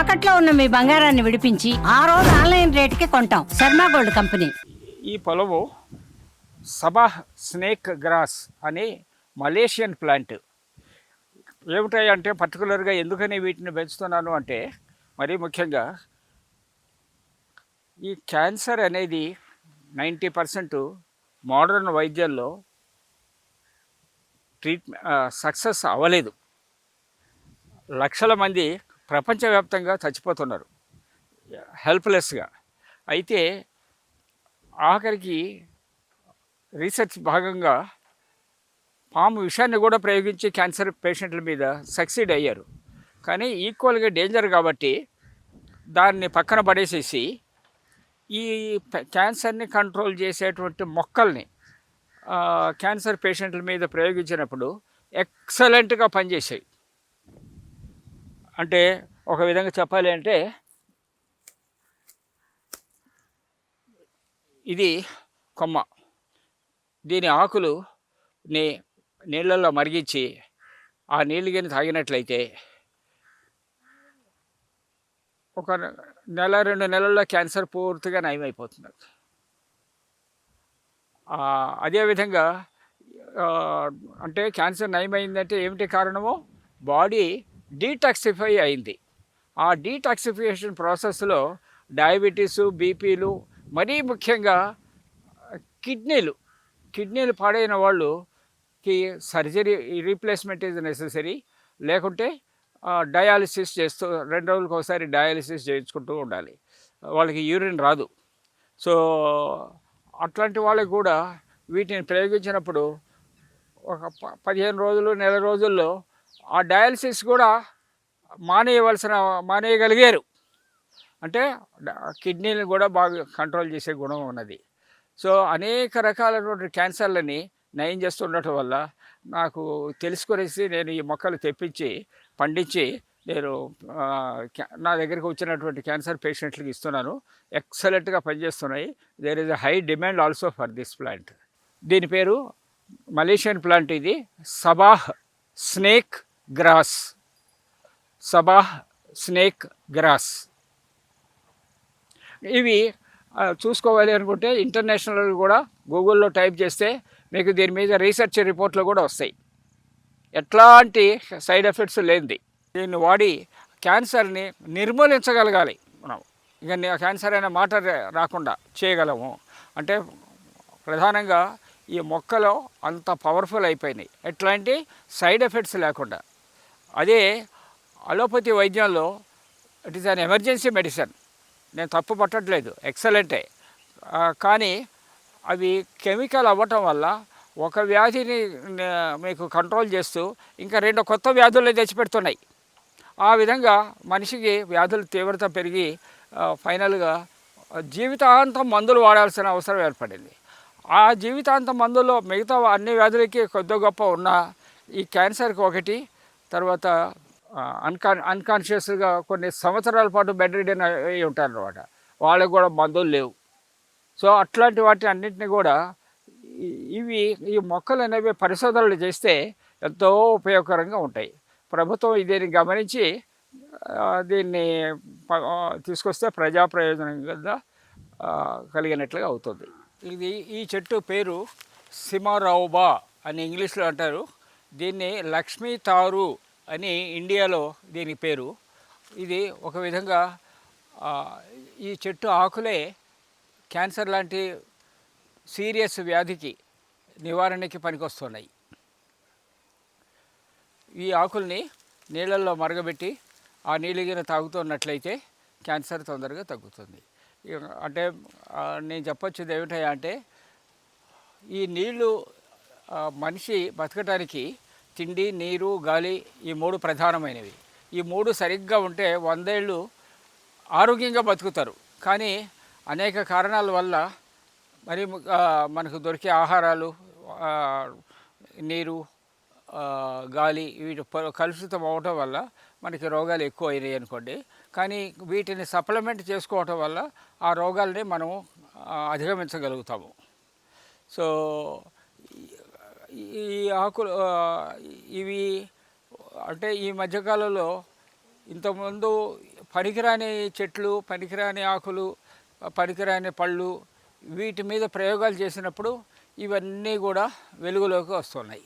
తాకట్లో ఉన్న మీ బంగారాన్ని విడిపించి ఆ రోజు ఆన్లైన్ రేటుకి కొంటాం. Sharma gold company. ఈ పొలము సబాహ్ స్నేక్ గ్రాస్ అనే మలేషియన్ ప్లాంట్. ఏమిటాయంటే పర్టికులర్గా ఎందుకని వీటిని పెంచుతున్నాను అంటే మరీ ముఖ్యంగా ఈ క్యాన్సర్ అనేది నైంటీ పర్సెంట్ మోడర్న్ వైద్యంలో ట్రీట్ సక్సెస్ అవ్వలేదు. లక్షల మంది ప్రపంచవ్యాప్తంగా చచ్చిపోతున్నారు. హెల్ప్లెస్గా అయితే ఆఖరికి రీసెర్చ్ భాగంగా పాము విషాన్ని కూడా ప్రయోగించి క్యాన్సర్ పేషెంట్ల మీద సక్సీడ్ అయ్యారు. కానీ ఈక్వల్గా డేంజర్ కాబట్టి దాన్ని పక్కన పడేసేసి ఈ క్యాన్సర్ని కంట్రోల్ చేసేటువంటి మొక్కల్ని క్యాన్సర్ పేషెంట్ల మీద ప్రయోగించినప్పుడు ఎక్సలెంట్గా పనిచేసాయి అంటే ఒక విధంగా చెప్పాలి అంటే ఇది కొమ్మ. దీని ఆకులు ని నీళ్ళల్లో మరిగించి ఆ నీళ్ళు కానీ తాగినట్లయితే ఒక నెల రెండు నెలల్లో క్యాన్సర్ పూర్తిగా నయమైపోతుంది. అదేవిధంగా అంటే క్యాన్సర్ నయమైందంటే ఏమిటి కారణము? బాడీ డీటాక్సిఫై అయింది. ఆ డీటాక్సిఫికేషన్ ప్రాసెస్లో డయాబెటీసు బీపీలు మరీ ముఖ్యంగా కిడ్నీలు కిడ్నీలు పాడైన వాళ్ళుకి సర్జరీ రీప్లేస్మెంట్ ఈజ్ నెససరీ లేకుంటే డయాలిసిస్ చేస్తూ రెండు రోజులకు ఒకసారి డయాలిసిస్ చేయించుకుంటూ ఉండాలి. వాళ్ళకి యూరిన్ రాదు. సో అట్లాంటి వాళ్ళకి కూడా వీటిని ప్రయోగించినప్పుడు ఒక పదిహేను రోజులు నెల రోజుల్లో ఆ డయాలసిస్ కూడా మానేయవలసిన మానేయగలిగారు. అంటే కిడ్నీని కూడా బాగా కంట్రోల్ చేసే గుణం ఉన్నది. సో అనేక రకాలైనటువంటి క్యాన్సర్లని నయం చేస్తుండటం వల్ల నాకు తెలుసుకొనేసి నేను ఈ మొక్కలు తెప్పించి పండించి నేను నా దగ్గరికి వచ్చినటువంటి క్యాన్సర్ పేషెంట్లకు ఇస్తున్నాను. ఎక్సలెంట్గా పనిచేస్తున్నాయి. There is a high demand also for this plant. దీని పేరు మలేషియన్ ప్లాంట్ ఇది. Sabah snake grass. Sabah snake grass. ఇవి చూసుకోవాలి అనుకుంటే ఇంటర్నేషనల్ కూడా గూగుల్లో టైప్ చేస్తే మీకు దీని మీద రీసెర్చ్ రిపోర్ట్లు కూడా వస్తాయి. ఎట్లాంటి సైడ్ ఎఫెక్ట్స్ లేనిది. దీన్ని వాడి క్యాన్సర్ని నిర్మూలించగలగాలి మనం. ఇక క్యాన్సర్ అనే మాట రాకుండా చేయగలము. అంటే ప్రధానంగా ఈ మొక్కలో అంత పవర్ఫుల్ అయిపోయినాయి. ఎట్లాంటి సైడ్ ఎఫెక్ట్స్ లేకుండా. అదే అలోపతి వైద్యంలో it is an emergency medicine. నేను తప్పు పట్టట్లేదు ఎక్సలెంటే. కానీ అవి కెమికల్ అవ్వటం వల్ల ఒక వ్యాధిని మీకు కంట్రోల్ చేస్తూ ఇంకా రెండు కొత్త వ్యాధులు తెచ్చిపెడుతున్నాయి. ఆ విధంగా మనిషికి వ్యాధుల తీవ్రత పెరిగి ఫైనల్గా జీవితాంతం మందులు వాడాల్సిన అవసరం ఏర్పడింది. ఆ జీవితాంతం మందుల్లో మిగతా అన్ని వ్యాధులకి కొద్ది గొప్ప ఉన్న ఈ క్యాన్సర్కి ఒకటి తర్వాత అన్కాన్ అన్కాన్షియస్గా కొన్ని సంవత్సరాల పాటు బెడ్ రిడన్ అయి ఉంటారు అనమాట వాళ్ళకి కూడా మందులు లేవు. సో అట్లాంటి వాటి అన్నింటినీ కూడా ఇవి ఈ మొక్కలు అనేవి పరిశోధనలు చేస్తే ఎంతో ఉపయోగకరంగా ఉంటాయి. ప్రభుత్వం దీన్ని గమనించి దీన్ని తీసుకొస్తే ప్రజా ప్రయోజనంగా కలిగినట్లుగా అవుతుంది. ఇది ఈ చెట్టు పేరు సిమారౌబా అని ఇంగ్లీష్లో అంటారు. దీన్ని లక్ష్మీ తారు అని ఇండియాలో దీని పేరు. ఇది ఒక విధంగా ఈ చెట్టు ఆకులే క్యాన్సర్ లాంటి సీరియస్ వ్యాధికి నివారణకి పనికొస్తున్నాయి. ఈ ఆకుల్ని నీళ్ళల్లో మరగబెట్టి ఆ నీళ్ళు గిన తాగుతున్నట్లయితే క్యాన్సర్ తొందరగా తగ్గుతుంది. అంటే నేను చెప్పొచ్చేది ఏమిటంటే అంటే ఈ నీళ్ళు మనిషి బతకటానికి తిండి నీరు గాలి ఈ మూడు ప్రధానమైనవి. ఈ మూడు సరిగ్గా ఉంటే వందేళ్ళు ఆరోగ్యంగా బతుకుతారు. కానీ అనేక కారణాల వల్ల మరి మనకు దొరికే ఆహారాలు నీరు గాలి వీటి ప- కలుషితం అవటం వల్ల మనకి రోగాలు ఎక్కువ అయినాయి అనుకోండి. కానీ వీటిని సప్లిమెంట్ చేసుకోవటం వల్ల ఆ రోగాల్ని మనం అధిగమించగలుగుతాము. సో ఈ- ఆకులు ఇవి అంటే ఈ మధ్యకాలంలో ఇంతకుముందు పనికిరాని చెట్లు పనికిరాని ఆకులు పనికిరాని పళ్ళు వీటి మీద ప్రయోగాలు చేసినప్పుడు ఇవన్నీ కూడా వెలుగులోకి వస్తున్నాయి.